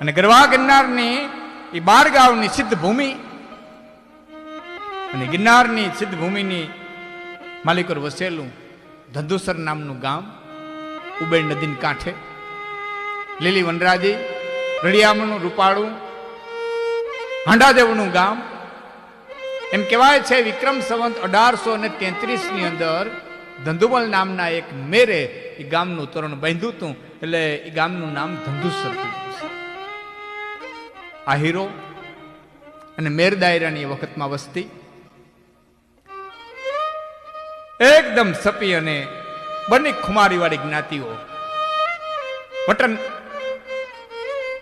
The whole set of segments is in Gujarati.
અને ગરવા ગિરનારની એ બાર ગાવની સિદ્ધ ભૂમિ અને ગિરનારની સિદ્ધ ભૂમિની માલિકોર વસેલું ધંધુસર નામનું ગામ ઉબેર નદીન કાંઠે. લીલી વનરાજી, રળિયામણું, રૂપાળું, હાંડાદેવનું ગામ. એમ કહેવાય છે વિક્રમ સંવંત અઢારસો ને તેત્રીસની અંદર ધંધુમલ નામના એક મેરે એ ગામનું તોરણ બાંધ્યું હતું. એટલે એ ગામનું નામ ધંધુસર પડ્યું છે આ હીરો અને મેર દાયરાની વખતમાં વસ્તી. એકદમ સપી અને બંને ખુમારી વાળી જ્ઞાતિઓ. વટન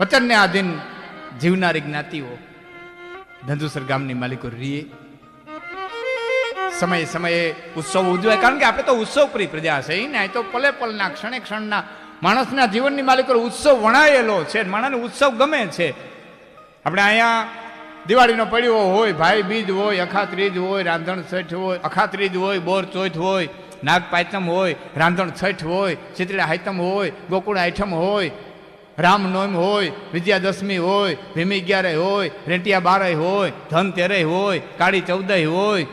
વચનને આધીન જીવનારી જ્ઞાતિઓ. ધંધુસર ગામની માલિકો રીએ. સમયે સમયે ઉત્સવ ઉજવાય. કારણ કે આપણે તો ઉત્સવ પ્રિય પ્રજા છે ને? તો પલે પલના, ક્ષણે ક્ષણના માણસના જીવનની માલિકો ઉત્સવ વણાયેલો છે. માણસને ઉત્સવ ગમે છે. આપણે અહીંયા દિવાળીનો પડ્યો હોય, ભાઈ બીજ હોય, અખાત્રીજ હોય, રાંધણ છઠ હોય, અખાત્રીજ હોય, બોર ચોથ હોય, નાગ પાયતમ હોય, રાંધણ છઠ હોય ચિત્રા હાયતમ હોય, ગોકુળ આઈટમ હોય રામનવમ હોય, વિજયાદશમી હોય, ભીમી અગિયારે હોય, રેટિયા બારે હોય ધનતેરે હોય, કાળી ચૌદય હોય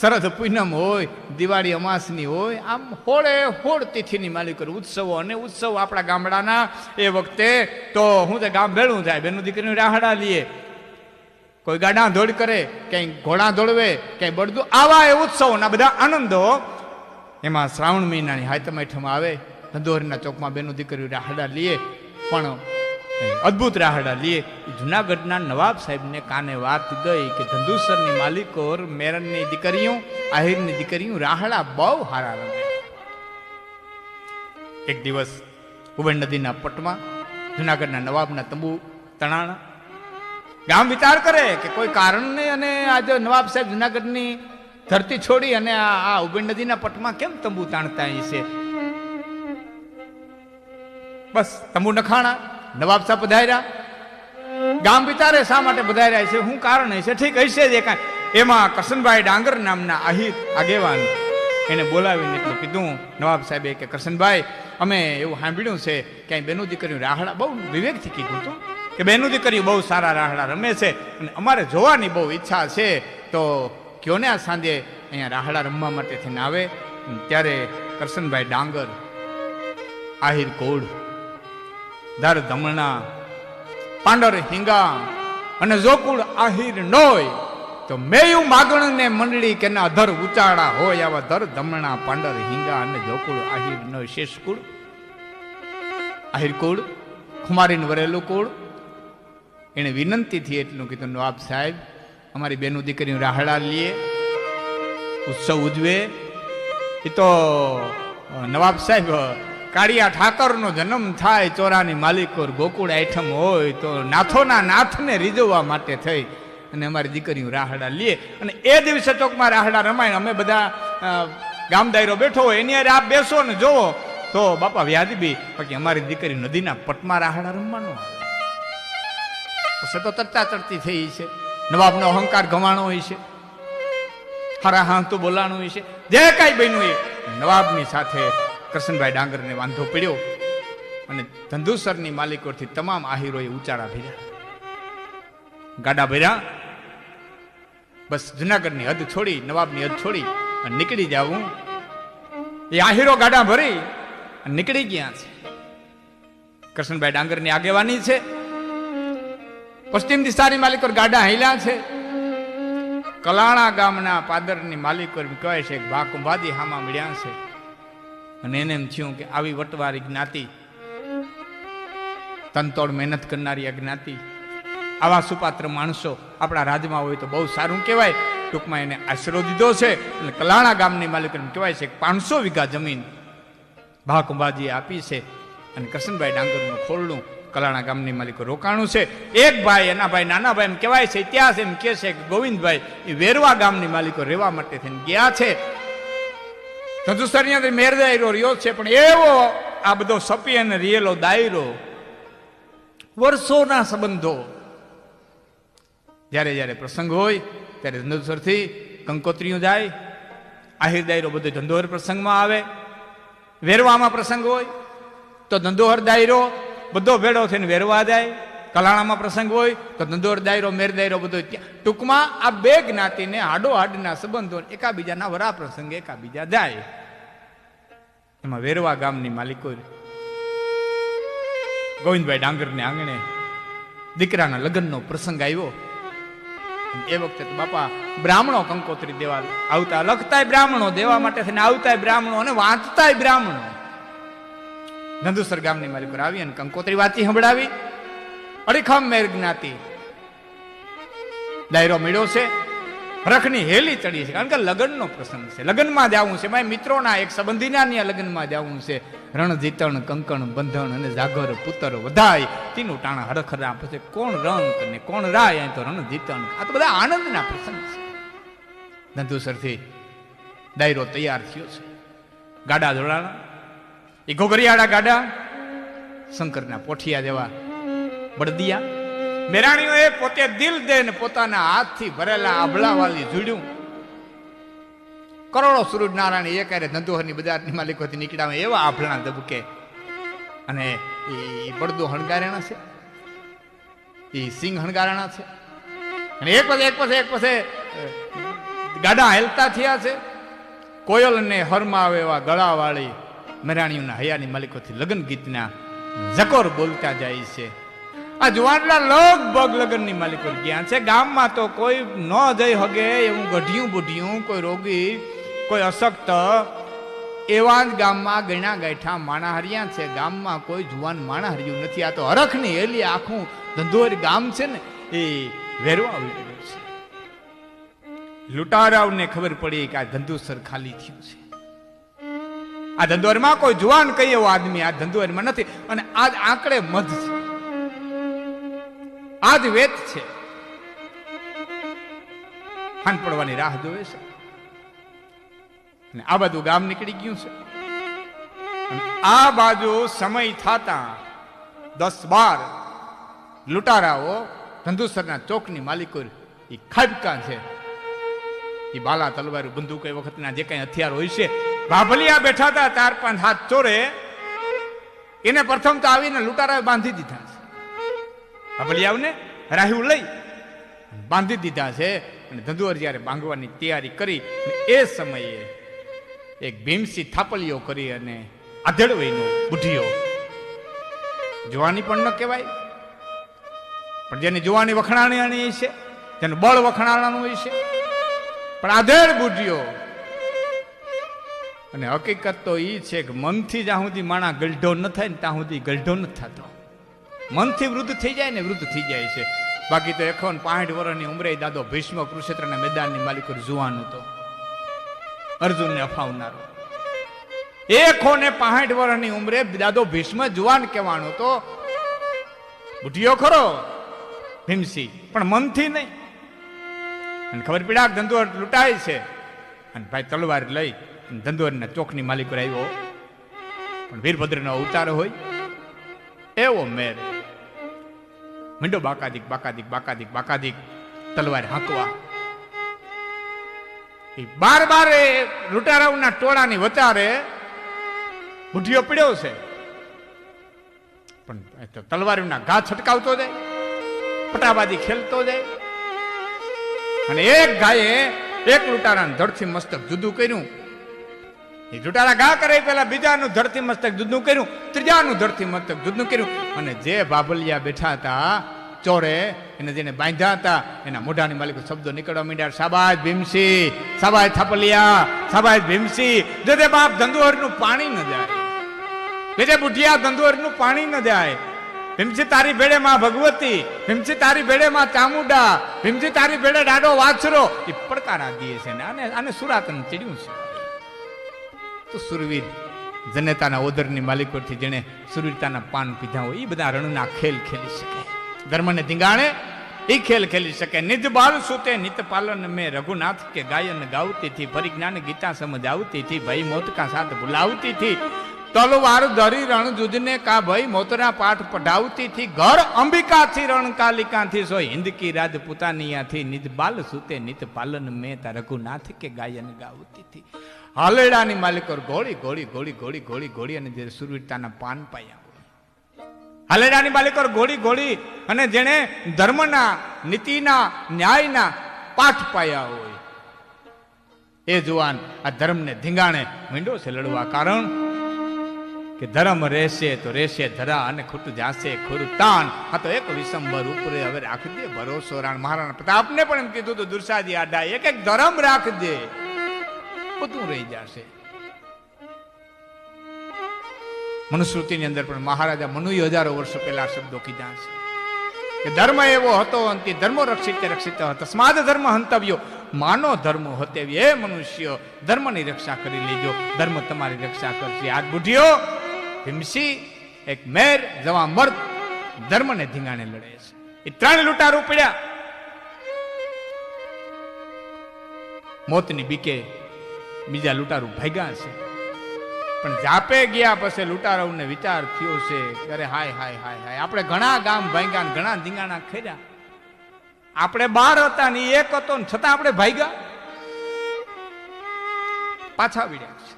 શરદ પૂનમ હોય, દિવાળી અમાસની હોય, આમ હોળે હોળ તિથિની માલિકો ઉત્સવો અને ઉત્સવ આપણા ગામડાના એ વખતે તો હું તો ગામ ભેળું થાય બેનું દીકરીનું રાહડા લઈએ કોઈ ગાડા ધોળ કરે, ક્યાંય ઘોડા દોડવે ક્યાંય બળદું આવા એ ઉત્સવોના બધા આનંદો એમાં શ્રાવણ મહિનાની આઠમ આવે, ધંધોરીના ચોકમાં બેનું દીકરીઓ રાહડા લઈએ પણ અદ્ભુત રાહડા. લઈએ જુનાગઢના નવાબ સાહેબને કાને વાત ગઈ કે ધંધુસરની માલિકોર મેરનની દીકરીઓ, આહિરની દીકરીઓ રાહડા બહુ હારા રમે. એક દિવસ ઉબેર નદીના પટમાં જુનાગઢના નવાબના તંબુ તણાણા ગામ વિચાર કરે કે કોઈ કારણને અને આજે નવાબ સાહેબ જુનાગઢની ધરતી છોડી અને આ આ ઉબેર નદીના પટમાં કેમ તંબુ તાણતા અહીં છે બસ, તંબુ નખાણા. નવાબ સાહેબ પધાર્યા. ગામ વિચારે શા માટે પધાર્યા છે? શું કારણ હશે. ઠીક હશે જ કાંઈ એમાં કરશનભાઈ ડાંગર નામના આહિત આગેવાન એને બોલાવીને કીધું નવાબ સાહેબે કે, કરશનભાઈ, અમે એવું સાંભળ્યું છે ક્યાંય બેનું દીકરીઓ રાહડા બહુ વિવેકથી કીધું હતું કે બેનું દીકરીઓ બહુ સારા રાહડા રમે છે અને અમારે જોવાની બહુ ઈચ્છા છે. તો કયો ને આ સાંજે અહીંયા રાહડા રમવા માટે થઈને આવે? ત્યારે કરશનભાઈ ડાંગર, આહિર કોડ દર ધમણા પાંડર હિંગા અને જોકુળ આહિર નોય, તો મેયું માગણ ને મંડળી કે ના ધર ઉચાળા હોય આવા ધર ધમણા પાંડર હિંગા અને જોકુળ આહિર નો શેષ કુળ? આહિર કુળ? ખુમારીન વરેલું કુળ? એને વિનંતીથી એટલું કીધું નવાબ સાહેબ, અમારી બેનું દીકરીનું રાહડા લઈએ ઉત્સવ ઉજવે. એ તો નવાબ સાહેબ કાળિયા ઠાકરનો જન્મ થાય, ચોરાની માલિકોર ગોકુળ આઈઠમ હોય, તો નાથોના નાથને રીઝવવા માટે થઈ. અને અમારી દીકરીઓ રાહડા લે. અને એ દિવસે ચોકમાં રાહડા રમાય. અમે બધા ગામ દાયરો બેઠો હોય, એની આપ બેસો ને જોવો તો બાપા વ્યાજબી. બાકી અમારી દીકરી નદીના પટમાં રાહડા રમવાનો તો તરતા તરતી થઈ છે. નવાબનો અહંકાર ગવાણો હોય છે. હારા હાંતું બોલાણું હોય છે. જે કાંઈ બન્યું એ નવાબની સાથે કરશનભાઈ ડાંગરને વાંધો પડ્યો અને ધંધુસરની માલિકોથી તમામ આહીરોએ ઉચાળા ભર્યા. ગાડા ભર્યા. બસ જુનાગઢની હદ છોડી, નવાબની હદ છોડી અને નીકળી જાવું એ આહીરો ગાડા ભરી અને નીકળી ગયા છે. કરશનભાઈ ડાંગરની આગેવાની છે. પશ્ચિમ દિશાની માલિકો ગાડા હાલ્યા છે. કલાણા ગામના પાદરની માલિકો કહે છે ભાકુંભાદી હામાં મળ્યા છે. અને એને એમ થયું કે આવી વટવારી જ્ઞાતિ, તનતોડ મહેનત કરનારી આ જ્ઞાતિ, આવા સુપાત્ર માણસો આપણા રાજમાં હોય તો બહુ સારું કહેવાય. ટૂંકમાં એને આશરો દીધો છે અને કલાણા ગામની માલિકને કહેવાય છે પાંચસો વીઘા જમીન ભાકુંબાજીએ આપી છે અને કૃષ્ણભાઈ ડાંગરનું ખોલનું કલાણા ગામની માલિકો રોકાણું છે. એક ભાઈ, એના ભાઈ, નાના ભાઈ એમ કહેવાય છે, ઇતિહાસ એમ કહે છે કે ગોવિંદભાઈ એ વેરવા ગામની માલિકો રહેવા માટે થઈને ગયા છે. ધંધુસરની અંદર મેર દાયરો, રહ્યો છે, પણ એવો આ બધો સપી અને રિયેલો દાયરો, વર્ષોના સંબંધો. જ્યારે જ્યારે પ્રસંગ હોય, ત્યારે ધંધુસરથી કંકોત્રીઓ જાય, આહિર દાયરો બધો ધંધોહર પ્રસંગમાં આવે. વેરવામાં પ્રસંગ હોય, તો ધંધોહર દાયરો બધો ભેળો થઈને વેરવા જાય. કલાણામાં પ્રસંગ હોય તો ધંધોર દાયરો, મેર દાયરો બધો ત્યાં. ટૂંકમાં આ બે જ્ઞાતિને હાડો હાડના સંબંધો એકાબીજાના વરા પ્રસંગે એકાબીજા જાય. એમાં વેરવા ગામની માલિકો ગોવિંદભાઈ ડાંગરને આંગણે દીકરાના લગ્નનો પ્રસંગ આવ્યો. એ વખતે બાપા બ્રાહ્મણો કંકોત્રી દેવા આવતા, લખતાય બ્રાહ્મણો, દેવા માટે થઈને આવતાય બ્રાહ્મણો અને વાંચતાય બ્રાહ્મણો. નંદુસર ગામની પર આવી અને કંકોત્રી વાંચી સંભળાવી. અડીખમ મેર જ્ઞાતિ. ડાયરો મળ્યો છે. રખની હેલી ચડી છે. કારણ કે લગ્નનો પ્રસંગ છે. લગ્નમાં જવું છે. મારા મિત્રોના એક સંબંધીના ત્યાં લગ્નમાં જવું છે. રણ જીતણ, કંકણ, બંધણ અને જાગર, પુત્ર વધાય તીનું ટાણા હરખરા. પછી કોણ રણ ને કોણ રાય? તો રણ જીતણ. આ તો બધા આનંદના પ્રસંગ છે. ધંધુસરથી ડાયરો તૈયાર થયો છે. ગાડા જોડાણા એ ઘોઘરિયાળા ગાડા. શંકરના પોઠિયા જેવા બળદિયા. મેરાણીઓએ પોતે દિલ દે ને પોતાના હાથથી ભરેલા આભલાવાળી જોડ્યું કરોડો સૂરજનારાયણ એ ક્યારે ધંધોહરની બજારની માલિકોથી નીકળ્યા એવા આભલા ધબકે. અને એ બળદો હણગારેણા છે. એ સિંહ હણગારેણા છે. અને એક પછી એક પછી એક પછી ગાડા હેલતા થયા છે. કોયલ ને હરમાં આવે એવા ગળાવાળી મેરાણીઓના હયાની માલિકોથી લગ્ન ગીતના જકોર બોલતા જાય છે. આ જુવાનલા લગભગ લગ્નની માલિકો ગયા છે. ગામમાં તો કોઈ ન જઈ હગે એવું ગઢિયું બુઢિયું, કોઈ રોગી, કોઈ અશક્ત, એવા જ ગામમાં ગણા ગાંઠા માણા હરિયા છે. ગામમાં કોઈ જુવાન માણા હર્યું નથી. આ તો હરખની હેલી આખું ધંધોર ગામ છે ને, એ વેરવા આવી ગયું છે. લૂંટારાઓને ખબર પડી કે આ ધંધુસર ખાલી થયું છે. આ ધંધોરમાં કોઈ જુવાન કઈ એવો આદમી? આ ધંધોરમાં નથી. અને આજ આંકડે મધ છે. આજ વેત છે. ખાન પડવાની રાહ જોવે છે. અને આ બધું ગામ નીકળી ગયું છે. આ બાજુ સમય થતા દસ બાર લૂંટારાઓ ધંધુસરના ચોકની માલિકો એ ખાબકા છે. એ બાલા તલવાર બંદૂક એ વખતના જે કઈ હથિયાર હોય છે, ભાભલિયા બેઠા હતા, ચાર પાંચ હાથ ચોરે, એને પ્રથમ તો આવીને લૂંટારા બાંધી દીધા છે ભાભલિયાઓને રાહ્યું લઈ બાંધી દીધા છે. અને ધંધુવર જ્યારે બાંધવાની તૈયારી કરી એ સમયે એક ભીમસી થાપલીઓ કરી અને આધેડવઈનો બુઢીઓ જોવાની પણ ન કહેવાય, પણ જેની જોવાની વખણાણી છે તેનું બળ વખણાણાનું હોય છે, પણ આધેડ બુઢીઓ અને હકીકત તો એ છે કે મનથી જ્યાં સુધી માણા ગલઢો ન થાય ને ત્યાં સુધી ગલઢો નથી થતો. મનથી વૃદ્ધ થઈ જાય ને વૃદ્ધ થઈ જાય છે. બાકી તો એકાવન પાંઠ વર્ષની ઉંમરે દાદો ભીષ્મ કુરુક્ષેત્રના મેદાનની માલિક જુવાન હતો. અર્જુનને અફાવનારો. એકો ને પાંઠ વર્ષની ઉંમરે દાદો ભીષ્મ જુવાન કહેવાનો તો બુઢિયો ખરો, ભીમસી, પણ મનથી નહીં. અને ખબર પીડા ધંધોર લૂંટાય છે. અને ભાઈ તલવાર લઈ ધંધોરના ચોકની માલિક આવ્યો. પણ વીરભદ્રનો અવતાર હોય. એવો મેર. મીંડો બાકાદિક બાકાદિક બાકાદિક બાકાદિક. તલવાર હાંકવા. એ બાર બાર એ લૂંટારાઓના ટોળાની વચારે બુઢિયો પીડ્યો છે. પણ એ તો તલવારીના ઘા છટકાવતો જાય પટાબાજી ખેલતો જાય. અને એક ગાયે એક લૂંટારાને ધડથી મસ્તક જુદું કર્યું. એ જુટાળા ઘા કરે પેલા બીજાનું ધરતી મસ્તક દૂધનું કર્યું, ત્રીજાનું ધરતી મસ્તક દૂધનું કર્યું. અને જે બાબલિયા બેઠા હતા, ચોરે એને જેને બાંધ્યા હતા, એના મોઢાની માલિકો શબ્દો નીકળવા માંડ્યા, સાબાજ ભીમસી, સાબાજ થાપલિયા, સાબાજ ભીમસી, જે તે બાપ ધંધુહરનું પાણી ન જાય, જે તે બુઢિયા ધંધુહરનું પાણી ન જાય, ભીમસી તારી ભેડે માં ભગવતી, ભીમસી તારી ભેડે માં ચામુંડા, ભીમસી તારી ભેડે ડાડો વાછરો. એ પડકારા દે છે ને, આને આને સુરાતન ચડ્યું છે. સુરવીર જનેતાના ઓદરની માલિકોથી જેણે સુરવીરતાના પાન પીધા હોય એ બધા રણના ખેલ ખેલી શકે. ધર્મને ધીંગાણે એ ખેલ ખેલી શકે. નિજ બાલ સુતે, નિત પાલન મેં રઘુનાથ કે ગાયન ગાવતી થી પરિજ્ઞાન ગીતા સમજ આવતી થી ભાઈ મોત કા સાથ ભૂલાવતી થી. તલવાર ધરી રણ જુદને કા ભાઈ મોતરા પાઠ પઢાવતી થી, ઘર અંબિકા થી રણ કાલિકા થી સો હિન્દકી રાજ પુતાનિયા થી નિજ બાલ સુતે, નિત પાલન મેં તા રઘુનાથ કે ગાયન ગાવતી થી. હાલેડાની માલિકો ગોળી ગોળી ગોળી ગોળી ગોળી ગોળી અને જે સુરવીરતાના પાન પાયા હાલેડાની ગોળી ઘોડી ઘોડી અને જેણે ધર્મના, નીતિના, ન્યાયના પાઠ પાયા હોય. એ જુવાન આ ધર્મને ધીંગાણે મીંડો છે લડવા કારણ કે ધર્મ રહેશે તો રહેશે ધરા અને ખોટું જાશે ખોરું તાન આ તો એક વિસંબર ઉપરે હવે રાખી દે ભરોસો રાણ મહારાણા પ્રતાપને પણ એમ કીધું તો દુર્સાદી આડા એક એક ધર્મ રાખજે. બધું રહી જશે. મનુસ્મૃતિની અંદર પણ મહારાજા મનુએ હજારો વર્ષો પહેલા શબ્દો કીધા છે કે ધર્મ એવો હતો અંતિ ધર્મો રક્ષિત રક્ષિત તસ્માદ ધર્મ હંતવ્યો. માનો ધર્મ હતેવી એ મનુષ્ય, ધર્મની રક્ષા કરી લેજો. ધર્મ તમારી રક્ષા કરશે. આજ બુઢીઓ ભીમસી, એક મેર, જવા મર્દ, ધર્મને ધીંગાણે લડે છે. એ ત્રણ લૂંટારૂ પડ્યા. મોતની બીકે બીજા લૂંટારું ભાગ્યા છે. પણ જાપે ગયા પછી લૂંટારાઓને વિચાર થયો છે અરે હાય હાય હાય હાય, આપણે ઘણા ગામ ભાગ્યા ઘણા ધીંગાણા ખેડ્યા આપણે બાર હતા ને એક હતો ને છતાં આપણે ભાગ્યા. પાછા વીડ્યા છે.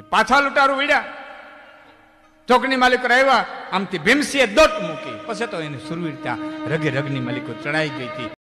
એ પાછા લૂંટારું વીડ્યા. ચોકની માલિકો આવ્યા આમથી ભીમસીએ દોટ મૂકી. પછી તો એની સુરવીરતા રગે રગની માલિકો ચડાઈ ગઈ હતી.